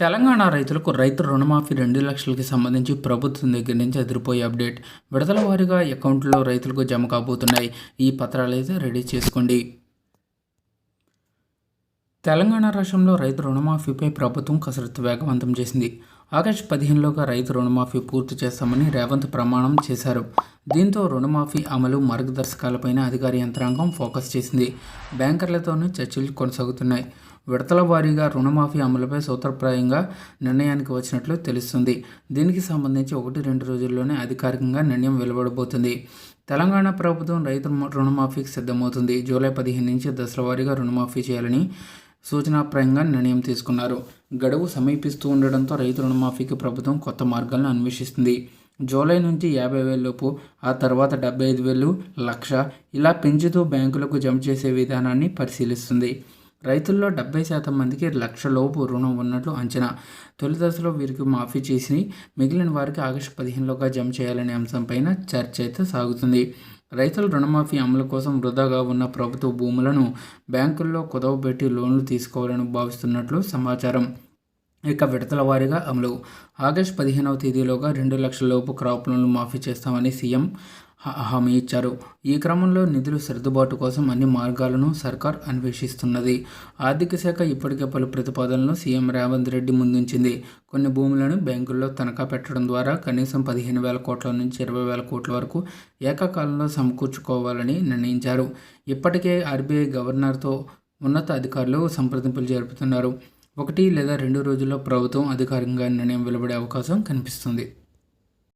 తెలంగాణ రైతులకు రైతు రుణమాఫీ రెండు లక్షలకి సంబంధించి ప్రభుత్వం దగ్గర నుంచి అదిరిపోయే అప్డేట్ విడతల వారీగా అకౌంట్లో రైతులకు జమ కాబోతున్నాయి. ఈ పత్రాలు అయితే రెడీ చేసుకోండి. తెలంగాణ రాష్ట్రంలో రైతు రుణమాఫీపై ప్రభుత్వం కసరత్తు వేగవంతం చేసింది. ఆగస్టు పదిహేనులోగా రైతు రుణమాఫీ పూర్తి చేస్తామని రేవంత్ ప్రమాణం చేశారు. దీంతో రుణమాఫీ అమలు మార్గదర్శకాలపైన అధికార యంత్రాంగం ఫోకస్ చేసింది. బ్యాంకర్లతోనూ చర్చలు కొనసాగుతున్నాయి. విడతల వారీగా రుణమాఫీ అమలుపై సూత్రప్రాయంగా నిర్ణయానికి వచ్చినట్లు తెలుస్తుంది. దీనికి సంబంధించి ఒకటి రెండు రోజుల్లోనే అధికారికంగా నిర్ణయం వెలువడబోతుంది. తెలంగాణ ప్రభుత్వం రైతు రుణమాఫీకి సిద్ధమవుతుంది. జూలై పదిహేను నుంచి దశల వారీగా రుణమాఫీ చేయాలని సూచనాప్రాయంగా నిర్ణయం తీసుకున్నారు. గడువు సమీపిస్తూ ఉండడంతో రైతు రుణమాఫీకి ప్రభుత్వం కొత్త మార్గాలను అన్వేషిస్తుంది. జూలై నుంచి యాభై వేల లోపు ఆ తర్వాత డెబ్బై ఐదు వేలు లక్ష ఇలా పెంచుతూ బ్యాంకులకు జమ చేసే విధానాన్ని పరిశీలిస్తుంది. రైతుల్లో డెబ్బై శాతం మందికి లక్ష లోపు రుణం ఉన్నట్లు అంచనా. తొలి దశలో వీరికి మాఫీ చేసి మిగిలిన వారికి ఆగస్టు పదిహేనులోగా జమ చేయాలనే అంశంపైన చర్చ అయితే సాగుతుంది. రైతుల రుణమాఫీ అమలు కోసం వృధాగా ఉన్న ప్రభుత్వ భూములను బ్యాంకుల్లో కుదవబెట్టి లోన్లు తీసుకోవాలని భావిస్తున్నట్లు సమాచారం. ఇక విడతల వారీగా అమలు. ఆగస్టు పదిహేనవ తేదీలోగా రెండు లక్షల లోపు క్రాప్ లోన్లు మాఫీ చేస్తామని సీఎం హామీ ఇచ్చారు. ఈ క్రమంలో నిధుల సర్దుబాటు కోసం అన్ని మార్గాలను సర్కార్ అన్వేషిస్తున్నది. ఆర్థిక శాఖ ఇప్పటికే పలు ప్రతిపాదనలను సీఎం రేవంత్ రెడ్డి ముందుంచింది. కొన్ని భూములను బ్యాంకుల్లో తనఖా పెట్టడం ద్వారా కనీసం పదిహేను వేల కోట్ల నుంచి ఇరవై వేల కోట్ల వరకు ఏకకాలంలో సమకూర్చుకోవాలని నిర్ణయించారు. ఇప్పటికే ఆర్బీఐ గవర్నర్తో ఉన్నత అధికారులు సంప్రదింపులు జరుపుతున్నారు. ఒకటి లేదా రెండు రోజుల్లో ప్రభుత్వం అధికారికంగా నిర్ణయం వెలువడే అవకాశం కనిపిస్తుంది.